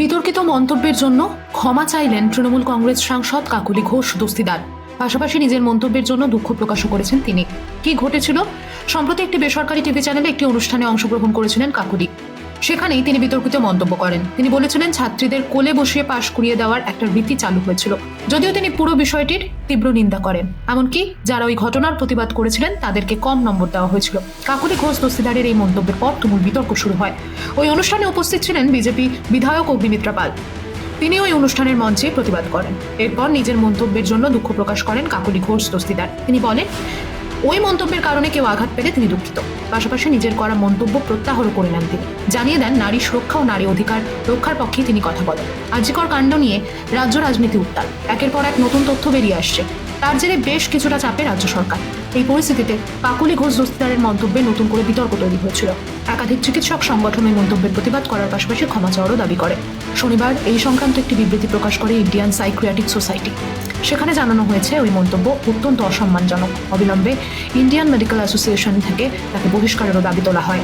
বিতর্কিত মন্তব্যের জন্য ক্ষমা চাইলেন তৃণমূল কংগ্রেস সাংসদ কাকুলি ঘোষ দস্তিদার। পাশাপাশি নিজের মন্তব্যের জন্য দুঃখ প্রকাশও করেছেন তিনি। কি ঘটেছিল? সম্প্রতি একটি বেসরকারি টিভি চ্যানেলে একটি অনুষ্ঠানে অংশগ্রহণ করেছিলেন কাকুলি। সেখানেই তিনি বিতর্কিত মন্তব্য করেন। তিনি বলেছিলেন, ছাত্রীদের কোলে বসিয়ে পাশ করিয়ে দেওয়ার একটা রীতি চালু হয়েছিল। যদিও তিনি পুরো বিষয়টির তীব্র নিন্দা করেন। এমনকি যারা ওই ঘটনার প্রতিবাদ করেছিলেন, তাদেরকে কম নম্বর দেওয়া হয়েছিল। কাকুলি ঘোষ দস্তিদারের এই মন্তব্যের পর তুমুল বিতর্ক শুরু হয়। ওই অনুষ্ঠানে উপস্থিত ছিলেন বিজেপি বিধায়ক অগ্নিমিত্রা পাল। তিনি ওই অনুষ্ঠানের মঞ্চে প্রতিবাদ করেন। এরপর নিজের মন্তব্যের জন্য দুঃখ প্রকাশ করেন কাকুলি ঘোষ দস্তিদার তিনি বলেন ওই মন্তব্যের কারণে কেউ আঘাত পেলে তিনি দুঃখিত। পাশাপাশি নিজের করা মন্তব্য প্রত্যাহার করে নেন তিনি। জানিয়ে দেন, নারী সুরক্ষা ও নারী অধিকার রক্ষার পক্ষে তিনি কথা বলেন। আজিকর কাণ্ড নিয়ে রাজ্য রাজনীতি উত্তাল। একের পর এক নতুন তথ্য বেরিয়ে আসছে। তার জেরে বেশ কিছুটা চাপে রাজ্য সরকার। এই পরিস্থিতিতে পাকুলি ঘোষ দস্তিদারের মন্তব্যে নতুন করে বিতর্ক তৈরি হয়েছিল। একাধিক চিকিৎসক সংগঠনের মন্তব্যের প্রতিবাদ করার পাশাপাশি ক্ষমা চাওয়ারও দাবি করে। শনিবার এই সংক্রান্ত একটি বিবৃতি প্রকাশ করে ইন্ডিয়ান সাইক্রিয়াটিক সোসাইটি। সেখানে জানানো হয়েছে ওই মন্তব্য অত্যন্ত অসম্মানজনক। অবিলম্বে ইন্ডিয়ান মেডিকেল অ্যাসোসিয়েশন থেকে তাকে বহিষ্কারেরও দাবি তোলা হয়।